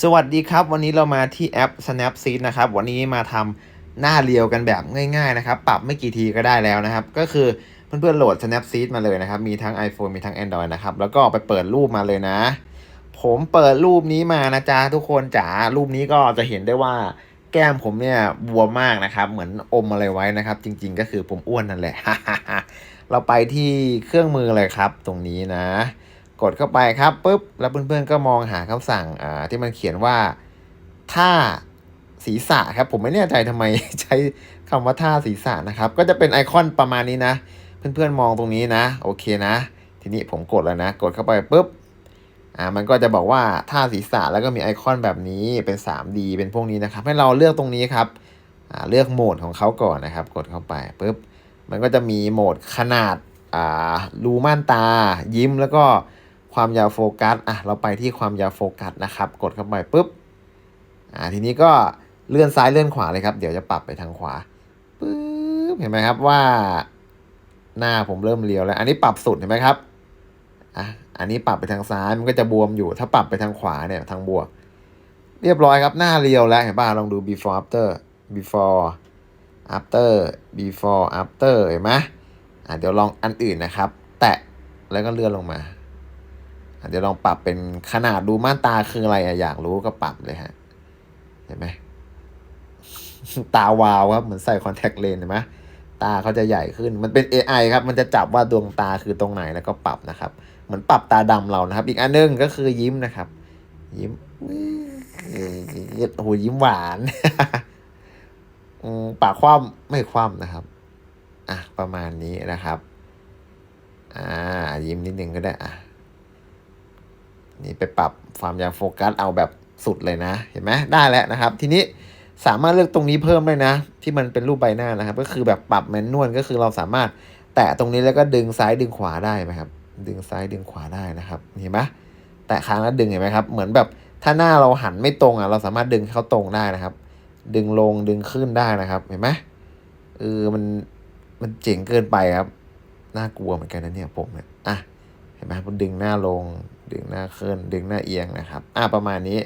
สวัสดีครับ วันนี้เรามาที่แอป Snapseed นะครับ วันนี้มาทำหน้าเรียวกันแบบง่ายๆนะครับ ปรับไม่กี่ทีก็ได้แล้วนะครับ ก็คือเพื่อนๆโหลด Snapseed มาเลยนะครับ มีทั้ง iPhone มีทั้ง Android นะครับ แล้วก็ไปเปิดรูปมาเลยนะ ผมเปิดรูปนี้มานะจ๊ะทุกคนจ๋า รูปนี้ก็จะเห็นได้ว่าแก้มผมเนี่ยบวมมากนะครับ เหมือนอมอะไรไว้นะครับ จริง ๆ ก็คือผมอ้วนนั่นแหละ เราไปที่เครื่องมือเลยครับ ตรงนี้นะ กดเข้าไปครับปุ๊บแล้วเพื่อนๆก็มองหาคำสั่งอ่าที่มันเขียนว่าท่าศีรษะครับ ผมไม่แน่ใจทำไมใช้คำว่าท่าศีรษะนะครับ ก็จะเป็นไอคอนประมาณนี้นะ เพื่อนๆมองตรงนี้นะ โอเคนะ ทีนี้ผมกดแล้วนะ กดเข้าไปปุ๊บอ่ามันก็จะบอกว่าท่าศีรษะแล้วก็มีไอคอนแบบนี้เป็น 3D เป็นพวกนี้นะครับ ให้เราเลือกตรงนี้ครับอ่าเลือกโหมดของเขาก่อนนะครับ กดเข้าไปปุ๊บมันก็จะมีโหมดขนาดอ่ารูม่านตา ยิ้มแล้วก็ ความยาวโฟกัสอะเราไปที่ความยาวโฟกัสนะครับ กดเข้าไปปุ๊บอ่าทีนี้ก็เลื่อนซ้ายเลื่อนขวาเลยครับ เดี๋ยวจะปรับไปทางขวาปุ๊บเห็นไหมครับว่า หน้าผมเริ่มเรียวแล้ว อันนี้ปรับสุดเห็นไหมครับอะอันนี้ปรับไปทางซ้ายมันก็จะบวมอยู่ ถ้าปรับไปทางขวาเนี่ยทางบวก เรียบร้อยครับหน้าเรียวแล้วเห็นป่ะลองดู before after before after before after เห็นไหมอะเดี๋ยวลองอันอื่นนะครับ แตะแล้วก็เลื่อนลงมา อะเดี๋ยวลองปรับเป็นขนาดดูม่านตาคืออะไรอะอยากรู้ก็ปรับเลยฮะ เห็นไหมตาวาวครับเหมือนใส่คอนแทคเลนส์เห็นไหมตาเขาจะใหญ่ขึ้นมันเป็น AI ครับ มันจะจับว่าดวงตาคือตรงไหนแล้วก็ปรับนะครับ เหมือนปรับตาดำเรานะครับ อีกอันหนึงก็คือยิ้มนะครับ ยิ้มโอ้โหยิ้มหวานปากคว่ำไม่คว่ำนะครับ อะประมาณนี้นะครับ อ่า ยิ้มนิดนึงก็ได้อะ นี่ไปปรับความยาวโฟกัสเอาแบบสุดเลยนะ เห็นไหมได้แล้วนะครับ ทีนี้สามารถเลือกตรงนี้เพิ่มได้นะ ที่มันเป็นรูปใบหน้านะครับ ก็คือแบบปรับแมนนวลก็คือเราสามารถแตะตรงนี้แล้วก็ดึงซ้ายดึงขวาได้ไหมครับ ดึงซ้ายดึงขวาได้นะครับ เห็นไหมแตะค้างแล้วดึงเห็นไหมครับ เหมือนแบบถ้าหน้าเราหันไม่ตรงอะ เราสามารถดึงเข้าตรงได้นะครับ ดึงลงดึงขึ้นได้นะครับ เห็นไหมเออมันมันเจ๋งเกินไปครับน่ากลัวเหมือนกันนะเนี่ยผมเนี่ยอะเห็นไหมผมดึงหน้าลง ดึงหน้าขึ้นดึงหน้าเอียงนะครับอ่าประมาณนี้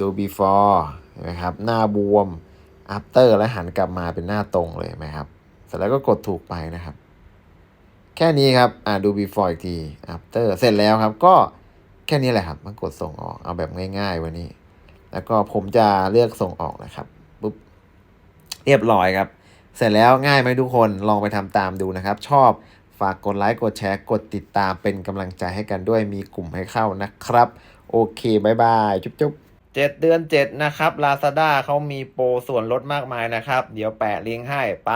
ดู before นไหมครับหน้าบวม after แล้วหันกลับมาเป็นหน้าตรงเลยไหมครับเสร็จแล้วก็กดถูกไปนะครับ แค่นี้ครับอ่าดู before อีกที after เสร็จแล้วครับก็แค่นี้แหละครับมันกดส่งออกเอาแบบง่ายๆวันนี้ แล้วก็ผมจะเลือกส่งออกนะครับปุ๊บเรียบร้อยครับ เสร็จแล้วง่ายไหมทุกคนลองไปทำตามดูนะครับ ชอบ ฝากกดไลค์ กดแชร์ กดติดตามเป็นกำลังใจให้กันด้วย มีกลุ่มให้เข้านะครับ โอเคบายบายจุ๊บจุ๊บเจ็ดเดือนเจ็ดนะครับ Lazada เขามีโปรส่วนลดมากมายนะครับ เดี๋ยวแปะลิงก์ให้ไป